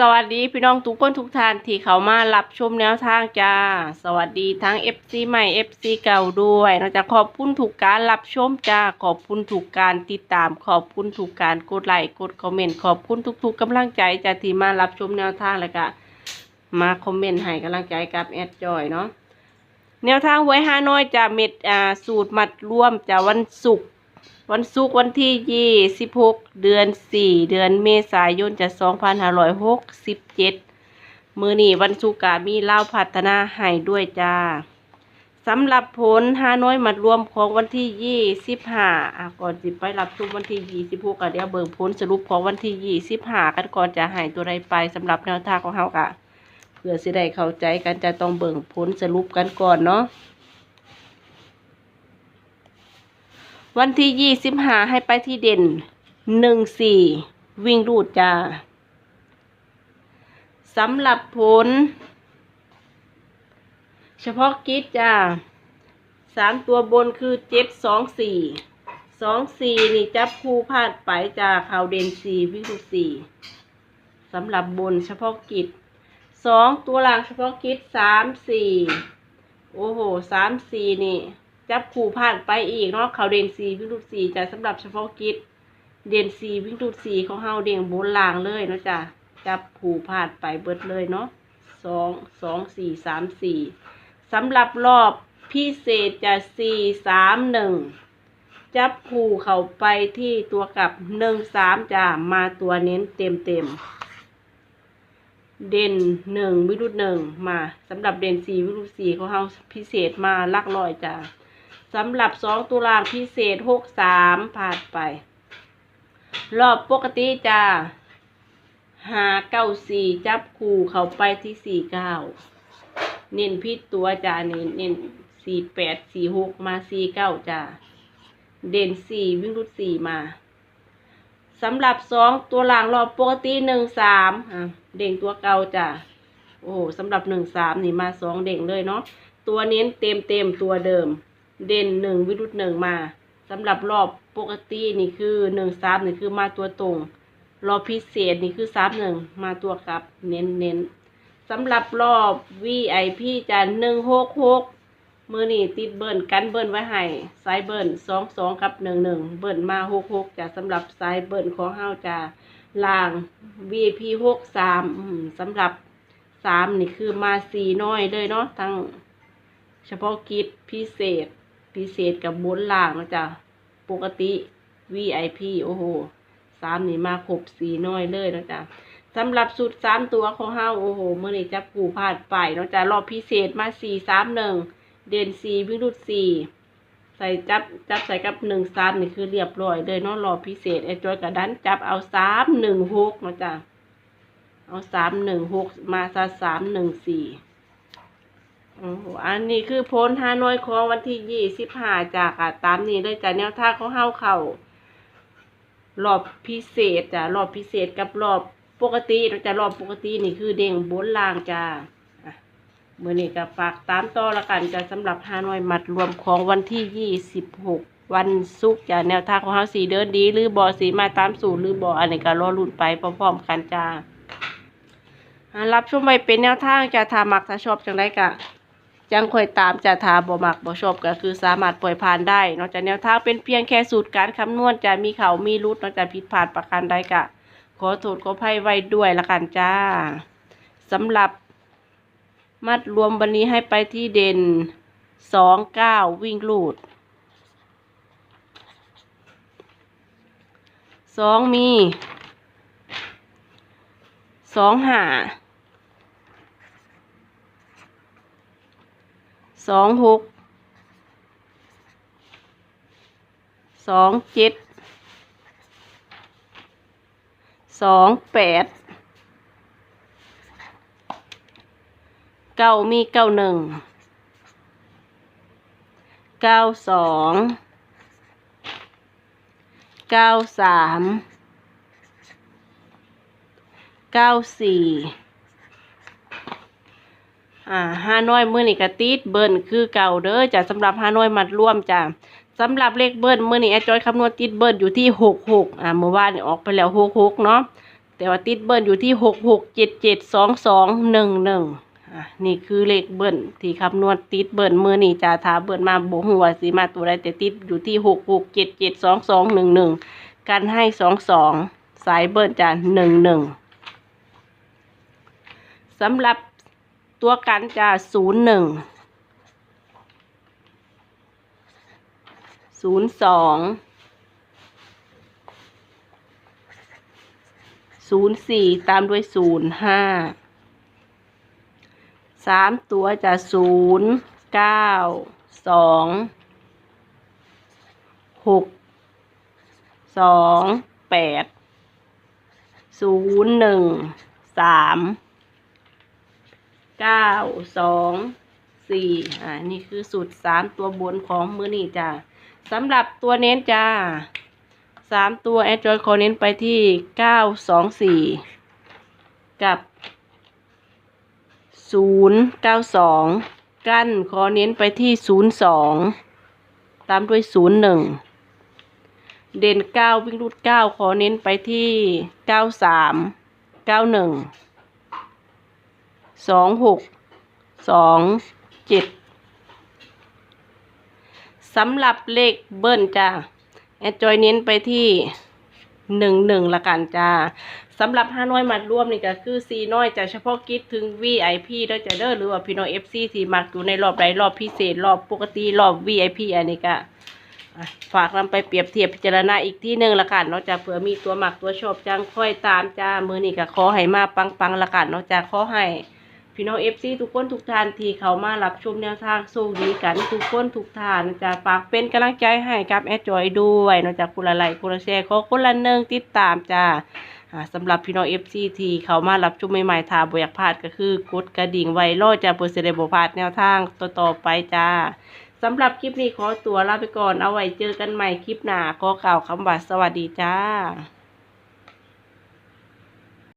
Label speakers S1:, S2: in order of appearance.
S1: สวัสดีพี่น้องทุกคนทุกท่านที่เขามารับชมแนวทางจ้า สวัสดีทั้ง FC ใหม่ FC เก่าด้วยเราจะขอบคุณถูกการรับชมจ้า ขอบคุณถูกการติดตาม ขอบคุณถูกการกดไลค์กดคอมเมนต์ขอบคุณทุกๆกำลังใจจ้าที่มารับชมแนวทางแล้วก็มาคอมเมนต์ให้กำลังใจกับแอดจอยเนาะแนวทางหวยฮาน้อยจะเม็ดอ่าสูตรมัดร่วมจะวันศุกร์ วันศุกร์วันที่ 26 เดือน 4 เดือนเมษายนจะ2567 มือนี้วันศุกร์กมีเล่าพัฒนาให้ด้วยจ้าสำหรับผลฮาน้อยมัดรวมของวันที่ 25อะก่อนสิไปรับชมวันที่ 26ก็เดี๋ยวเบิ่งผลสรุปของวันที่ 25 กันก่อนจะให้ตัวใดไปสำหรับแนวทางของเฮากะเพื่อสิได้เข้าใจกันจะต้องเบิ่งผลสรุปกันก่อนเนาะ วันที่ยี่สิบห้าให้ไปที่เด่นหนึ่งสี่วิ่งรูดจ้าสำหรับผล เฉพาะกิจจ้าสามตัวบนคือเจ็ดสองสี่สองสี่นี่จับคู่พลาดไปจากข่าวเด่นสี่วิ่งรูดสี่สำหรับบนเฉพาะกิจสองตัวหลังเฉพาะกิจสามสี่โอ้โหสามสี่นี่ จับคู่ผ่านไปอีกเนาะเขาเด่นสีวิ่งรูดสีจะสำหรับเฉพาะกิจเด่นสีวิ่งรูดสีเของเฮาเด่งบนล่างเลยเนาะจ้ะจับคู่ผ่านไปเบิดเลยเนาะสองสองสี่สามสี่สำหรับรอบพิเศษจะสี่สามหนึ่งจับคู่เขาไปที่ตัวกับหนึ่งสามจ้ะมาตัวเน้นเต็มเต็มเด่นหนึ่งวิรุธหนึ่งมาสำหรับเด่นสี่วิรุธสี่เของเฮาพิเศษมาลักลอยจ้ะ สำหรับสองตุลางพิเศษหกสามผ่านไป รอบปกติจะหาเก้าสี่จับคู่เขาไปที่สี่เก้าเน้นพิษตัวจ้าเน้นเน้นสี่แปดสี่หกมาสี่เก้าจ้าเด่นสี่วิ่งรุดสี่มาสำหรับสองตัวหลังรอบปกติหนึ่งสามเด่งตัวเก่าจ้าโอ้สำหรับหนึ่งสามนี่มาสองเด่งเลยเนาะตัวเน้นเต็มเต็มตัวเดิม เด่นหนึ่งวิรุธหนึ่งมาสำหรับรอบปกตินี่คือหนึ่งสามนี่คือมาตัวตรง รอบพิเศษนี่คือสามหนึ่งมาตัวกลับ เน้นเน้นสำหรับรอบ VIP จะหนึ่งหกหกมือนี่ติดเบิ้ลกันเบิ้ลไว้ให้สายเบิ้ลสองสองกับหนึ่งหนึ่งเบิ้ลมาหกหกจะสำหรับสายเบิ้ลของเฮาจะล่าง VIP หกสามสำหรับสามนี่คือมาสี่น้อยเลยเนาะทั้งเฉพาะกิจพิเศษ พิเศษกับบนล่างนะจ๊ะปกติ VIP โอ้โหสามนี่มาครบสีน้อยเลยนะจ๊ะสำหรับสุดสามตัวของเฮาโอ้โหเมื่อนี้จับกูพลาดไปนะจ๊ะรอบพิเศษมาสี่สามหนึ่งเด่นสี่วิรุธสี่ใส่จับจับใส่กับหนึ่งสามนี่คือเรียบร้อยเลยเนาะรอบพิเศษไอ้จอยกับดันจับเอาสามหนึ่งหกนะจ๊ะเอาสามหนึ่งหกมาซะสามหนึ่งสี่ อ้โหอันนี้คือโพลฮานอยของวันที่ยี่สิบห้าจากอะตามนี้เลยจ้ะแนวท่างของเฮาเข่ารอบพิเศษจ้ะรอบพิเศษกับรอบปกติเราจะรอบปกตินี่คือเด้งบนล่างจ้าอะมื่อนี้ก็ฝากตามต่อละกันจ้ะสำหรับฮานอยมัดรวมของวันที่ยี่สิบหกวันศุกร์จ้ะแนวทางของเฮาสีเดินดี หรือบอสีมาตามสูตรหรือบออันนี้ก็รอรุ่นไปพร้อมๆกันจ้าอะรับชมไว้เป็นแนวทางจะถ้ามักถ้าชอบจังไดกะ จังค่อยตามจะทาบ่มักบ่ชอบก็คือสามารถปล่อยผ่านได้นอกจากแนวทางเป็นเพียงแค่สูตรการคำนวณจะมีเขามีรุดนอกจากผิดพลาดประการใดกะขอโทษขออภัยไว้ด้วยละกันจ้าสำหรับ มัดรวมวันนี้ให้ไปที่เด่นสองเก้าวิ่งลูดสองมีสองหา สองหกสองเจ็ดสองแปดเก้ามีเก้าหนึ่งเก้าสองเก้าสามเก้าสี่ อ่าฮานอยมื้อนี้ก็ติดเบิ้ลคือเก่าเด้อจ้ะสำหรับฮานอยมัดร่วมจ้ะสำหรับเลขเบิ้ลมื้อนี้แอดจอยคำนวณติดเบิ้ลอยู่ที่หกหกอ่าเมื่อวานนี่ออกไปแล้วหกหกเนาะแต่ว่าติดเบิ้ลอยู่ที่หกหกเจ็ดเจ็ดสองสองหนึ่งหนึ่งอะนี่คือเลขเบิ้ลที่คำนวณติดเบิ้ลมือนี่จ่าถาเบิ้ลมาบ่หัวาสีมาตัวใดแต่ติดอยู่ที่หกหกเจ็ดเจ็ดสองสองหนึ่งหนึ่งกันให้สองสองสายเบิ้ลจ่าหนึ่งหนึ่งสำหรับ ตัวกันจ่าศูนย์หนึ่งศูนย์สองศูนย์สี่ตามด้วยศูนย์ห้าสามตัวจะศูนย์เก้าสองหกสองแปดศูนย์หนึ่งสาม เก้าสองสี่อ่านี่คือสูตรสามตัวบนของมือนี่จ้าสำหรับตัวเน้นจ้าสามตัวแอดจอยขอเน้นไปที่เก้าสองสี่กับศูนย์เก้าสองกั้นขอเน้นไปที่ศูนย์สองตามด้วยศูนย์หนึ่งเด่นเก้าวิ่งรูดเก้าขอเน้นไปที่เก้าสามเก้าหนึ่ง สองหกสองเจ็ดสำหรับเลขเบิ้ลจ้าแอดจอยเน้นไปที่หนึ่งหนึ่งละกันจ้าสำหรับห้าน้อยมัดร่วมนี่ก็คือซีน้อยจะเฉพาะกิจถึง VIP เด้อจะเด้อหรือว่าพี่น้อง FC ที่มักอยู่ในรอบใดรอบพิเศษรอบปกติรอบ VIP อันนี้ก็ฝากนำไปเปรียบเทียบพิจารณาอีกที่หนึ่งละกันเนาะจ้าเผื่อมีตัวหมักตัวชอบจังค่อยตามจ้ามือนี่ก็ขอให้มาปังๆละกันเนาะจ้าขอให้ พี่น้องเอฟซีทุกคนทุกท่านที่เขามารับชมแนวทางสู้ดีกันทุกคนทุกท่านจะฝากเป็นกำลังใจให้กับแอดจอยด้วยนอกจากคุณละไลคุณละแชร์ขอคนละหนึ่งติดตามจ้าสำหรับพี่น้องเอฟซีที่เขามารับชมใหม่ๆทาบอยากพลาดก็คือกดกระดิ่งไว้รอจะเปิดเสได็จบพลาดแนวทางต่อๆไปจ้าสำหรับคลิปนี้ขอตัวลาไปก่อนเอาไว้เจอกันใหม่คลิปหน้าขอกล่าวคำว่าสวัสดีจ้า